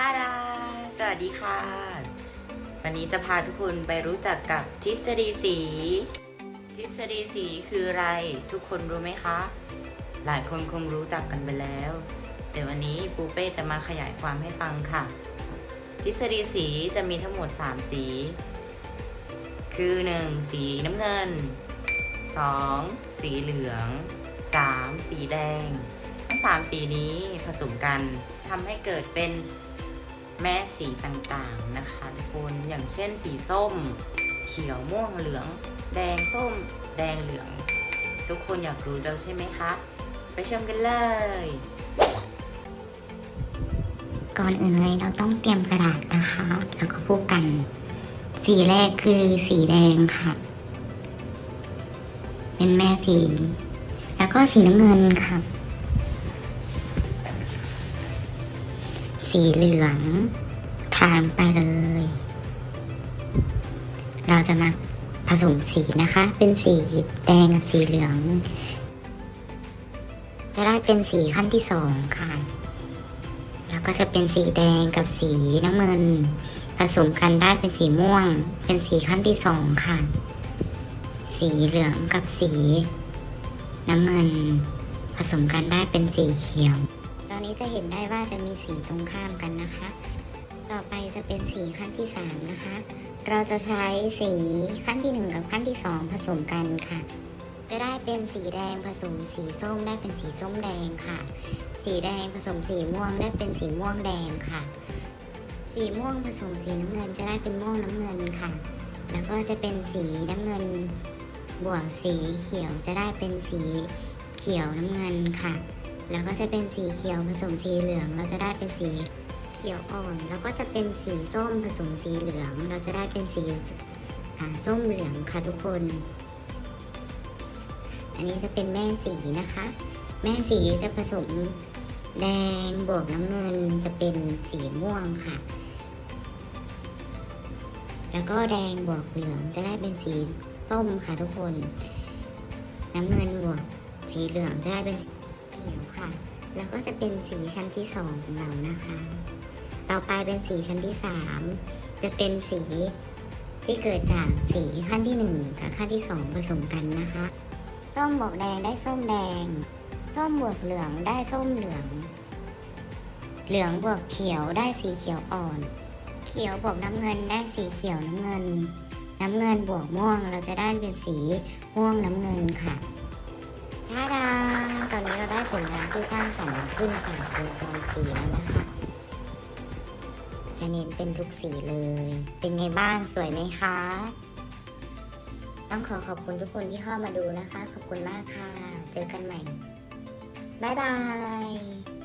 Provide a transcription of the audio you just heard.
ชาดา สวัสดีค่ะ วันนี้จะพาทุกคนไปรู้จักกับทฤษฎีสี ทฤษฎีสีคืออะไร ทุกคนรู้ไหมคะ หลายคนคงรู้จักกันไปแล้ว แต่วันนี้ปูเป้จะมาขยายความให้ฟังค่ะ ทฤษฎีสีจะมีทั้งหมด 3 สี คือ 1. สีน้ำเงิน 2. สีเหลือง 3. สีแดงทั้งสามสีนี้ผสมกันทำให้เกิดเป็น แม่สีต่างๆนะคะ ทุกคนอย่างเช่นสีส้ม เขียวม่วงเหลือง แดงส้ม แดงเหลือง ทุกคนอยากรู้แล้วใช่ไหมคะ ไปชมกันเลย ก่อนอื่นเลยเราต้องเตรียมกระดาษนะคะ แล้วก็พูดกัน สีแรกคือสีแดงค่ะ เป็นแม่สี แล้วก็สีน้ำเงินค่ะ สีเหลือง ทานไปเลย เราจะมาผสมสีนะคะ เป็นสีแดงกับสีเหลือง จะได้เป็นสีขั้นที่สองค่ะ แล้วก็จะเป็นสีแดงกับสีน้ำเงิน ผสมกันได้เป็นสีม่วง เป็นสีขั้นที่สองค่ะ สีเหลืองกับสี น้ำเงิน ผสมกันได้เป็นสีเขียว นี้จะเห็นได้ว่าจะมีสีตรงข้ามกันนะคะ ต่อไปจะเป็นสีขั้นที่สามนะคะ เราจะใช้สีขั้นที่หนึ่งกับขั้นที่สองผสมกันค่ะ จะได้เป็นสีแดงผสมสีส้มได้เป็นสีส้มแดงค่ะ สีแดงผสมสีม่วงได้เป็นสีม่วงแดงค่ะ สีม่วงผสมสีน้ำเงินจะได้เป็นม่วงน้ำเงินค่ะ แล้วก็จะเป็นสีน้ำเงินบวกสีเขียวจะได้เป็นสีเขียวน้ำเงินค่ะ แล้วก็จะเป็นสีเขียวผสมสีเหลือง เราจะได้เป็นสีเขียวอ่อน แล้วก็จะเป็นสีส้มผสมสีเหลือง เราจะได้เป็นสีส้มเหลืองค่ะทุกคน อันนี้จะเป็นแม่สีนะคะ แม่สีจะผสมแดงบวกน้ำเงินจะเป็นสีม่วงค่ะ แล้วก็แดงบวกเหลืองจะได้เป็นสีส้มค่ะทุกคน น้ำเงินบวกสีเหลืองจะได้เป็น เขียวค่ะ แล้วก็จะเป็นสีชั้นที่สองของเรานะคะ ต่อไปเป็นสีชั้นที่สามจะเป็นสีที่เกิดจากสีขั้นที่หนึ่งกับขั้นที่สองผสมกันนะคะส้มบวกแดงได้ส้มแดง ส้มบวกเหลืองได้ส้มเหลือง เหลืองบวกเขียวได้สีเขียวอ่อน เขียวบวกน้ำเงินได้สีเขียวน้ำเงิน น้ำเงินบวกม่วงเราจะได้เป็นสีม่วงน้ำเงินค่ะท่าดา ผลงานที่สร้างสรรค์ขึ้นจากวงจรสีแล้วนะคะจะเน้นเป็นทุกสีเลย เป็นไงบ้างสวยไหมคะ ต้องขอขอบคุณทุกคนที่เข้ามาดูนะคะ ขอบคุณมากค่ะ เจอกันใหม่ บ๊ายบาย